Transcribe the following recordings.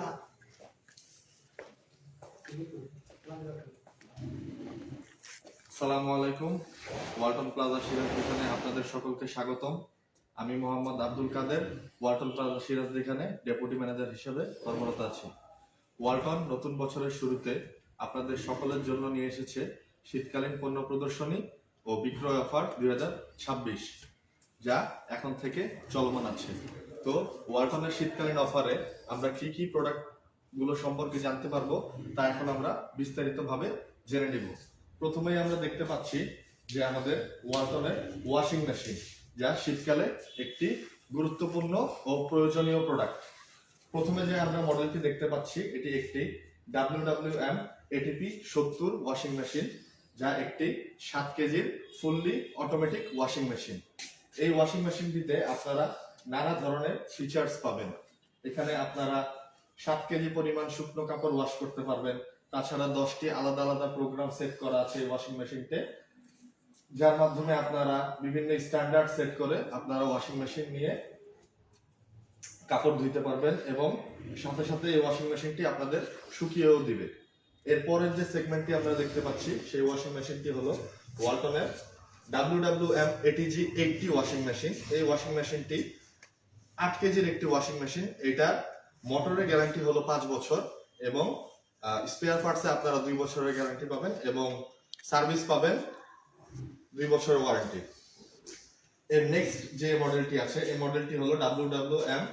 না সালামু আলাইকুম, ওয়ালটন প্লাজা সিরাজ দোকানে আপনাদের সকলকে স্বাগতম। আমি মোহাম্মদ আব্দুল কাদের, ওয়ালটন প্লাজা সিরাজ দোকানে ডেপুটি ম্যানেজার হিসেবে কর্মরত আছি। ওয়ালটন, নতুন বছরের শুরুতে আপনাদের সকলের জন্য নিয়ে এসেছে শীতকালীন পণ্য প্রদর্শনী ও বিক্রয় অফার দুই হাজার ছাব্বিশ, যা এখন থেকে চলমান আছে। তো ওয়ালটনের শীতকালীন অফারে আমরা কি কি প্রোডাক্টগুলো সম্পর্কে জানতে পারব, তা এখন আমরা বিস্তারিতভাবে জেনে নিব। প্রথমেই আমরা দেখতে পাচ্ছি যে আমাদের ওয়ালটনের ওয়াশিং মেশিন যা শীতকালে একটি গুরুত্বপূর্ণ ও প্রয়োজনীয় প্রোডাক্ট প্রথমে যে আমরা মডেলটি দেখতে পাচ্ছি, এটি একটি ডাব্লিউ ডাব্লিউ এম এটিপি সত্তর ওয়াশিং মেশিন যা একটি সাত কেজির ফুললি অটোমেটিক ওয়াশিং মেশিন এই ওয়াশিং মেশিনটিতে আপনারা নানা ধরনের ফিচার্স পাবেন। এখানে আপনারা সাত কেজি পরিমাণ শুকনো কাপড় ওয়াশ করতে পারবেন। তাছাড়া দশটি আলাদা আলাদা প্রোগ্রাম সেট করা আছে এই ওয়াশিং মেশিনতে যার মাধ্যমে আপনারা বিভিন্ন স্ট্যান্ডার্ড সেট করে আপনারা ওয়াশিং মেশিন নিয়ে কাপড় ধুইতে পারবেন এবং সাথে সাথে এই ওয়াশিং মেশিনটি আপনাদের শুকিয়েও দিবে। এরপরের যে সেগমেন্টটি আমরা দেখতে পাচ্ছি, সেই ওয়াশিং মেশিনটি হলো ওয়ালটনের W W M ATG eighty washing machine এই ওয়াশিং মেশিনটি আট কেজির একটি ওয়াশিং মেশিন এটার মোটরের গ্যারান্টি হলো পাঁচ বছর এবং স্পেয়ার পার্টসে আপনারা দুই বছরের গ্যারান্টি পাবেন এবং সার্ভিস পাবেন দুই বছরের ওয়ারেন্টি এর নেক্সট যে মডেলটি আছে, এই মডেলটি হলো ডাব্লিউ ডাব্লিউ এম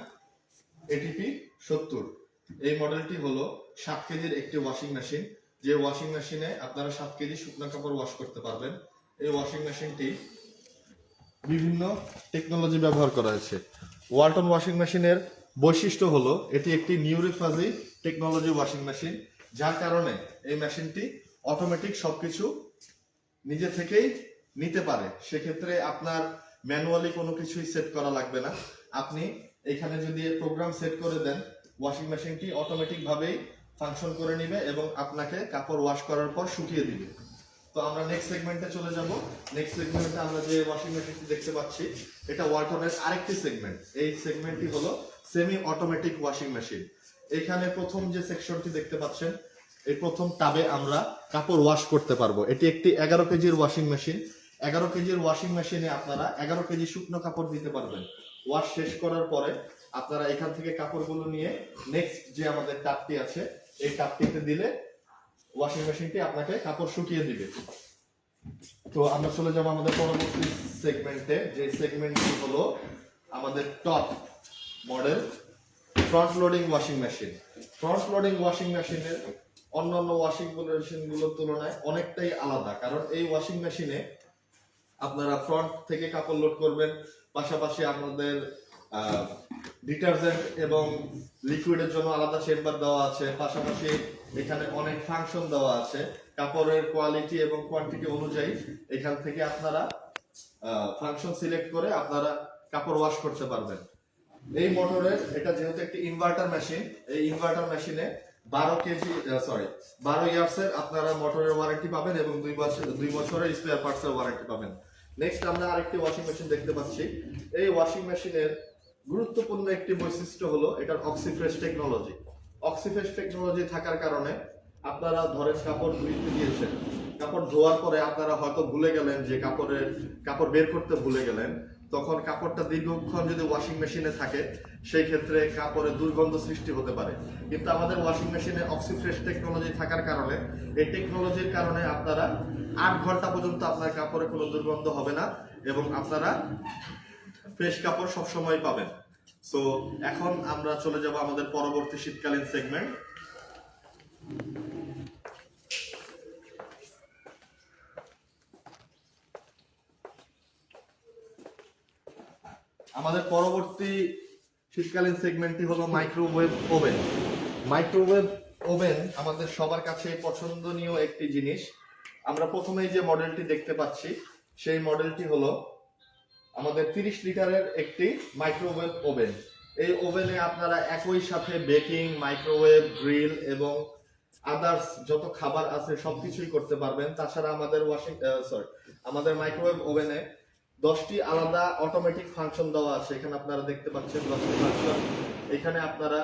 এটিপি সত্তর। এই মডেলটি হলো সাত কেজির একটি ওয়াশিং মেশিন যে ওয়াশিং মেশিনে আপনারা সাত কেজি শুকনো কাপড় ওয়াশ করতে পারবেন। এই ওয়াশিং মেশিনটি বিভিন্ন টেকনোলজি ব্যবহার করা হয়েছে। ওয়ালটন ওয়াশিং মেশিনের বৈশিষ্ট্য হলো, এটি একটি নিউরিফাজি টেকনোলজি ওয়াশিং মেশিন, যার কারণে এই মেশিনটি অটোমেটিক সবকিছু নিজে থেকেই নিতে পারে। সেক্ষেত্রে আপনার ম্যানুয়ালি কোনো কিছুই সেট করা লাগবে না। আপনি এখানে যদি প্রোগ্রাম সেট করে দেন, ওয়াশিং মেশিনটি অটোমেটিকভাবেই ফাংশন করে নিবে এবং আপনাকে কাপড় ওয়াশ করার পর শুকিয়ে দিবে। তো আমরা নেক্সট সেগমেন্টে চলে যাব। নেক্সট সেগমেন্টে আমরা যে ওয়াশিং মেশিনটি দেখতে পাচ্ছি, এটা ওয়ালটনের আরেকটি সেগমেন্ট এই সেগমেন্টটি হলো সেমি অটোমেটিক ওয়াশিং মেশিন এখানে প্রথম যে সেকশনটি দেখতে পাচ্ছেন, এই প্রথম টাবে আমরা কাপড় ওয়াশ করতে পারব। এটি একটি এগারো কেজির ওয়াশিং মেশিন এগারো কেজির ওয়াশিং মেশিনে আপনারা এগারো কেজি শুকনো কাপড় দিতে পারবেন। ওয়াশ শেষ করার পরে আপনারা এখান থেকে কাপড়গুলো নিয়ে নেক্সট যে আমাদের টাপটি আছে, এই টাপটিতে দিলে ওয়াশিং মেশিনটি আপনাকে কাপড় শুকিয়ে দিবে। তো আমরা চলে যাব আমাদের পরবর্তী সেগমেন্টে। যে সেগমেন্টটি হলো আমাদের top model front loading washing machine front loading washing মেশিনের অন্যান্য ওয়াশিং মেশিনগুলোর তুলনায় অনেকটাই আলাদা। কারণ এই ওয়াশিং মেশিনে আপনারা ফ্রন্ট থেকে কাপড় লোড করবেন, পাশাপাশি আপনাদের ডিটারজেন্ট এবং লিকুইডের জন্য আলাদা চেম্বার দেওয়া আছে। পাশাপাশি এখানে অনেক ফাংশন দেওয়া আছে। কাপড়ের কোয়ালিটি এবং কোয়ান্টিটি অনুযায়ী এখান থেকে আপনারা ফাংশন সিলেক্ট করে আপনারা কাপড় ওয়াশ করতে পারবেন। এই মোটরের এটা যেহেতু একটি ইনভার্টার মেশিন এই ইনভার্টার মেশিনে বারো কেজি সরি বারো ইয়ার্সের আপনারা মোটরের ওয়ারেন্টি পাবেন এবং দুই বছর, দুই বছরের স্পেয়ার পার্টসের ওয়ারেন্টি পাবেন। নেক্সট আমরা আরেকটি ওয়াশিং মেশিন দেখতে পাচ্ছি। এই ওয়াশিং মেশিনের গুরুত্বপূর্ণ একটি বৈশিষ্ট্য হলো এটার অক্সিফ্রেশ টেকনোলজি অক্সিফ্রেশ টেকনোলজি থাকার কারণে আপনারা ধরেন কাপড় ধুইতে দিয়েছেন, কাপড় ধোয়ার পরে আপনারা হয়তো ভুলে গেলেন যে কাপড়ের, কাপড় বের করতে ভুলে গেলেন, তখন কাপড়টা দীর্ঘক্ষণ যদি ওয়াশিং মেশিনে থাকে, সেই ক্ষেত্রে কাপড়ে দুর্গন্ধ সৃষ্টি হতে পারে। কিন্তু আমাদের ওয়াশিং মেশিনে অক্সিফ্রেশ টেকনোলজি থাকার কারণে, এই টেকনোলজির কারণে আপনারা আট ঘণ্টা পর্যন্ত আপনার কাপড়ে কোনো দুর্গন্ধ হবে না এবং আপনারা ফ্রেশ কাপড় সবসময় পাবেন। সো এখন আমরা চলে যাব আমাদের পরবর্তী শীতকালীন সেগমেন্ট আমাদের পরবর্তী শীতকালীন সেগমেন্টটি হলো মাইক্রোওয়েভ ওভেন মাইক্রোওয়েভ ওভেন আমাদের সবার কাছে পছন্দনীয় একটি জিনিস। আমরা প্রথমেই যে মডেলটি দেখতে পাচ্ছি, সেই মডেলটি হলো আমাদের তিরিশ লিটারের একটি মাইক্রোওয়েভ ওভেন এই ওভেনে আপনারা একই সাথে বেকিং মাইক্রোওয়েভ গ্রিল এবং আদার্স যত খাবার আছে সবকিছুই করতে পারবেন। তাছাড়া আমাদের ওয়াশিং সরি আমাদের মাইক্রোওয়েভ ওভেনে দশটি আলাদা অটোমেটিক ফাংশন দেওয়া আছে। এখানে আপনারা দেখতে পাচ্ছেন দশটি ফাংশন এখানে আপনারা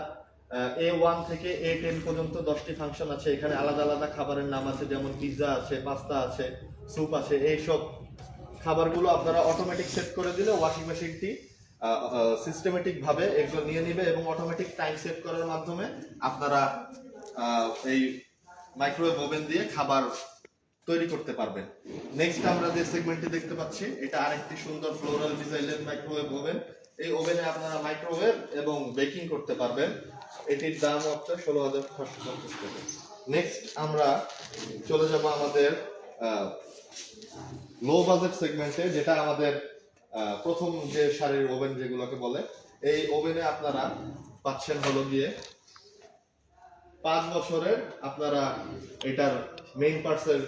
এ ওয়ান থেকে এ টেন পর্যন্ত দশটি ফাংশন আছে। এখানে আলাদা আলাদা খাবারের নাম আছে, যেমন পিৎজা আছে পাস্তা আছে স্যুপ আছে, এইসব খাবারগুলো আপনারা অটোমেটিক সেট করে দিলে ওয়াশিং মেশিনটি সিস্টেমেটিক ভাবে এগুলো নিয়ে নিবে এবং অটোমেটিক টাইম সেট করার মাধ্যমে আপনারা এই মাইক্রোওয়েভ ওভেন দিয়ে খাবার তৈরি করতে পারবেন। নেক্সট আমরা যে সেগমেন্টটি দেখতে পাচ্ছি, এটা আরেকটি সুন্দর ফ্লোরাল ডিজাইনের মাইক্রোওয়েভ ওভেন এই ওভেনে আপনারা মাইক্রোওয়েভ এবং বেকিং করতে পারবেন। এটির দাম হচ্ছে ষোলো হাজার ছশো পঞ্চাশ টাকা। নেক্সট আমরা চলে যাব আমাদের লো বাজেট সেগমেন্টে যেটা আমাদের প্রথম যে সারির ওভেন যেগুলোকে বলে, এই ওভেনে আপনারা পাচ্ছেন হলো গিয়ে পাঁচ বছরের আপনারা এটার মেইন পার্টসের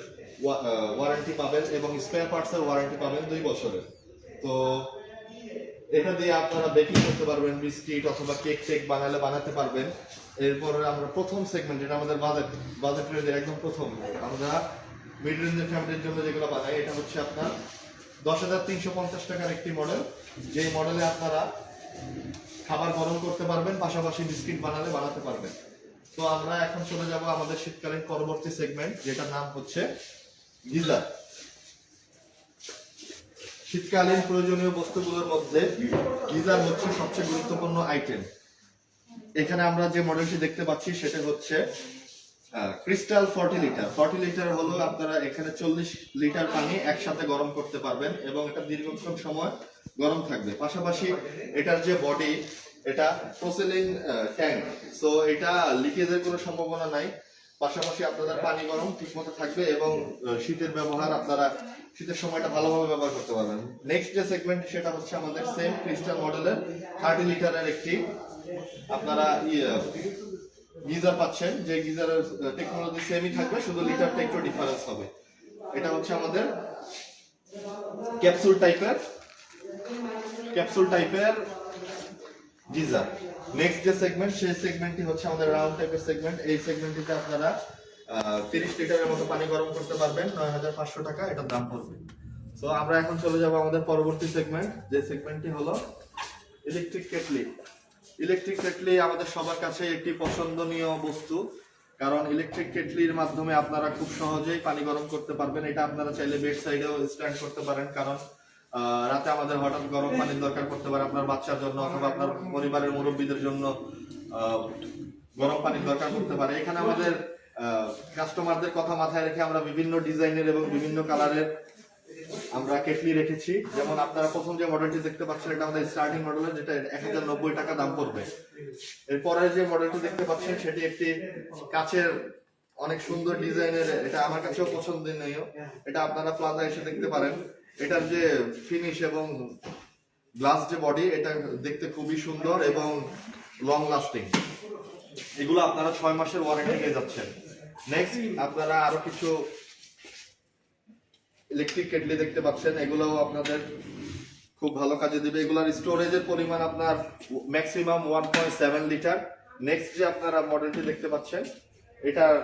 ওয়ারেন্টি পাবেন এবং স্পেয়ার পার্টসের ওয়ারেন্টি পাবেন দুই বছরের। তো এটা দিয়ে আপনারা বেকিং করতে পারবেন, বিস্কিট অথবা কেক টেক বানালে বানাতে পারবেন। এরপরে আমরা প্রথম সেগমেন্ট যেটা আমাদের বাজেট বাজেট রেঞ্জের একদম প্রথম, আমরা মিড রেঞ্জের ফ্যামিলির জন্য যেগুলো বানাই, এটা হচ্ছে আপনার দশ হাজার তিনশো পঞ্চাশ টাকার একটি মডেল যেই মডেলে আপনারা খাবার গরম করতে পারবেন, পাশাপাশি বিস্কিট বানালে বানাতে পারবেন। তো আমরা এখন চলে যাব আমাদের শীতকালীন পরবর্তী সেগমেন্ট যেটার নাম হচ্ছে গিজার। শীতকালীন প্রয়োজনীয় বস্তুগুলোর মধ্যে গিজার হচ্ছে সবচেয়ে গুরুত্বপূর্ণ আইটেম এখানে আমরা যে মডেলটি দেখতে পাচ্ছি, সেটা হচ্ছে crystal forty litre forty litre হলো আপনারা এখানে চল্লিশ লিটার পানি একসাথে গরম করতে পারবেন এবং এটা দীর্ঘক্ষণ সময় গরম থাকবে। পাশাপাশি এটার যে বডি এটা প্রসেলিং ট্যাঙ্ক সো এটা লিকেজের কোনো সম্ভাবনা নাই। পাশাপাশি আপনাদের পানি গরম ঠিকমতো থাকবে এবং শীতের ব্যবহার আপনারা শীতের সময়টা ভালোভাবে ব্যবহার করতে পারবেন। নেক্সট যে সেগমেন্ট সেটা হচ্ছে আমাদের সেম ক্রিস্টাল মডেলের থার্টি লিটারের একটি, আপনারা গিজার পাচ্ছেন, যে গিজারের টেকনোলজি সেমই থাকবে, শুধু লিটারটা একটু ডিফারেন্স হবে। এটা হচ্ছে আমাদের ক্যাপসুল টাইপের ক্যাপসুল টাইপের গিজার। নেক্সট যে সেগমেন্ট সেই সেগমেন্টটি হচ্ছে আমাদের রাউন্ড টাইপের সেগমেন্ট এই সেগমেন্টটিতে আপনারা তিরিশ লিটারের মতো পানি গরম করতে পারবেন, নয় হাজার পাঁচশো টাকা এটার দাম পড়বে। তো আমরা এখন চলে যাব আমাদের পরবর্তী সেগমেন্ট যে সেগমেন্টটি হলো ইলেকট্রিক কেটলি ইলেকট্রিক কেটলি আমাদের সবার কাছে একটি পছন্দনীয় বস্তু। কারণ ইলেকট্রিক কেটলির মাধ্যমে আপনারা খুব সহজেই পানি গরম করতে পারবেন। এটা আপনারা চাইলে বেড সাইডেও স্ট্যান্ড করতে পারেন। কারণ রাতে আমাদের হঠাৎ গরম পানির দরকার পড়তে পারে আপনার বাচ্চার জন্য অথবা আপনার পরিবারের মুরব্বীদের জন্য গরম পানির দরকার পড়তে পারে। এখানে আমাদের কাস্টমারদের কথা মাথায় রেখে আমরা বিভিন্ন ডিজাইনের এবং বিভিন্ন কালারের আমরা কেটলি রেখেছি। যেমন আপনারা প্রথম যে মডেলটি দেখতে পাচ্ছেন, এটা আমাদের স্টার্টিং মডেলের যেটা এক হাজার নব্বই টাকা দাম পড়বে। এরপরে যে মডেলটি দেখতে পাচ্ছেন, সেটি একটি কাচের অনেক সুন্দর ডিজাইনের, এটা আমার কাছেও পছন্দনীয়। এটা আপনারা প্লাজা এসে দেখতে পারেন। এটার যে ফিনিশ এবং গ্লাস যে বডি এটা দেখতে খুবই সুন্দর এবং লং লাস্টিং এগুলো আপনারা ছয় মাসের ওয়ারেন্টি পেয়ে যাচ্ছেন। নেক্সট আপনারা আরও কিছু ইলেকট্রিক কেটলি দেখতে পাচ্ছেন, এগুলোও আপনাদের খুব ভালো কাজে দিবে। এগুলোর স্টোরেজের পরিমাণ আপনার maximum one point seven litre next যে আপনারা মডেলটি দেখতে পাচ্ছেন এটার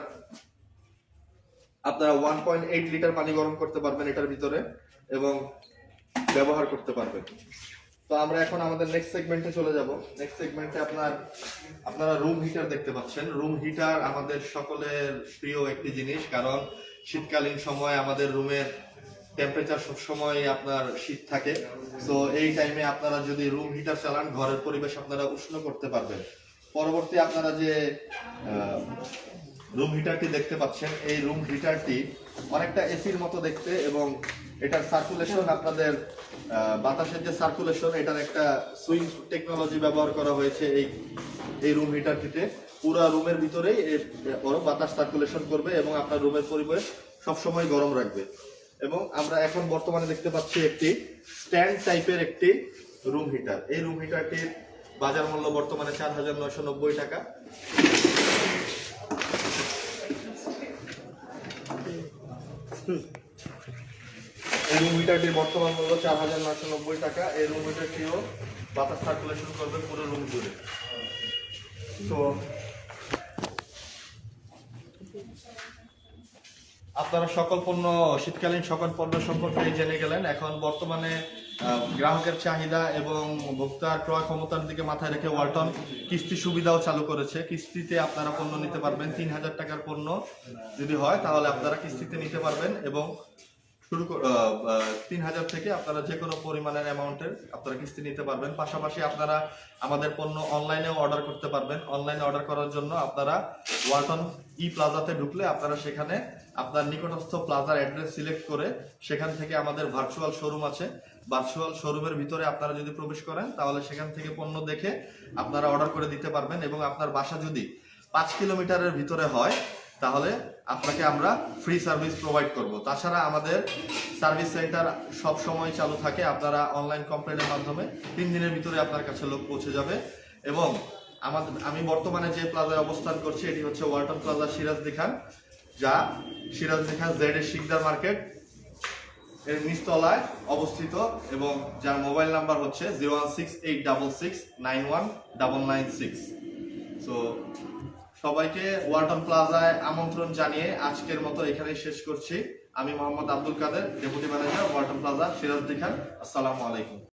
আপনারা ওয়ান পয়েন্ট এইট লিটার পানি গরম করতে পারবেন এটার ভিতরে এবং ব্যবহার করতে পারবেন। তো আমরা এখন আমাদের নেক্সট সেগমেন্টে চলে যাব। নেক্সট সেগমেন্টে আপনার, আপনারা রুম হিটার দেখতে পাচ্ছেন। রুম হিটার আমাদের সকলের প্রিয় একটি জিনিস, কারণ শীতকালীন সময় আমাদের রুমের টেম্পারেচার সবসময় আপনার শীত থাকে। তো এই টাইমে আপনারা যদি রুম হিটার চালান, ঘরের পরিবেশ আপনারা উষ্ণ করতে পারবেন। পরবর্তী আপনারা যে রুম হিটারটি দেখতে পাচ্ছেন, এই রুম হিটারটি অনেকটা এসির মতো দেখতে এবং এটার সার্কুলেশন আপনাদের বাতাসের যে সার্কুলেশন এটার একটা সুইং টেকনোলজি ব্যবহার করা হয়েছে এই এই রুম হিটারটিতে পুরো রুমের ভিতরেই বাতাস সার্কুলেশন করবে এবং আপনার রুমের পরিবেশ সবসময় গরম রাখবে। এবং আমরা এখন বর্তমানে দেখতে পাচ্ছি একটি স্ট্যান্ড টাইপের একটি রুম হিটার এই রুম হিটারটির বাজার মূল্য বর্তমানে চার হাজার নয়শো নব্বই টাকা। এই রুম হিটারটির বর্তমান মূল্য চার হাজার নয়শো নব্বই টাকা। এই রুম হিটারটিও বাতাস সার্কুলেশন করবে পুরো রুম জুড়ে। তো আপনারা সকল পণ্য, শীতকালীন সকল পণ্য সম্পর্কে জেনে গেলেন। এখন বর্তমানে গ্রাহকের চাহিদা এবং ভোক্তার ক্রয় ক্ষমতার দিকে মাথায় রেখে ওয়ালটন কিস্তি সুবিধাও চালু করেছে। কিস্তিতে আপনারা পণ্য নিতে পারবেন। তিন হাজার টাকার পণ্য যদি হয়, তাহলে আপনারা কিস্তিতে নিতে পারবেন এবং শুরু তিন হাজার থেকে আপনারা যে কোনো পরিমাণের অ্যামাউন্টের আপনারা কিস্তি নিতে পারবেন। পাশাপাশি আপনারা আমাদের পণ্য অনলাইনেও অর্ডার করতে পারবেন। অনলাইনে অর্ডার করার জন্য আপনারা ওয়ালটন ই প্লাজাতে ঢুকলে আপনারা সেখানে আপনার নিকটস্থ প্লাজার অ্যাড্রেস সিলেক্ট করে সেখান থেকে আমাদের ভার্চুয়াল শোরুম আছে। ভার্চুয়াল শোরুমের ভিতরে আপনারা যদি প্রবেশ করেন, তাহলে সেখান থেকে পণ্য দেখে আপনারা অর্ডার করে দিতে পারবেন এবং আপনার বাসা যদি পাঁচ কিলোমিটারের ভিতরে হয়, তাহলে আপনাকে আমরা ফ্রি সার্ভিস প্রোভাইড করব। তাছাড়া আমাদের সার্ভিস সেন্টার সব সময় চালু থাকে। আপনারা অনলাইন কমপ্লেনের মাধ্যমে তিন দিনের ভিতরে আপনার কাছে লোক পৌঁছে যাবে। এবং আমাদের আমি বর্তমানে যে প্লাজায় অবস্থান করছি, এটি হচ্ছে ওয়ালটন প্লাজা সিরাজ দেখান যা সিরাজ জেড এর শিকদার মার্কেট। এর নিচতলায় অবস্থিত এবং যার মোবাইল নাম্বার হচ্ছে zero one six eight double six nine one double nine six. So সবাইকে ওয়ালটন প্লাজায় আমন্ত্রণ জানিয়ে আজকের মতো এখানেই শেষ করছি। আমি Mohammad Abdul Kader, deputy manager, Walton Plaza, Siraj দিখান আসসালামু আলাইকুম।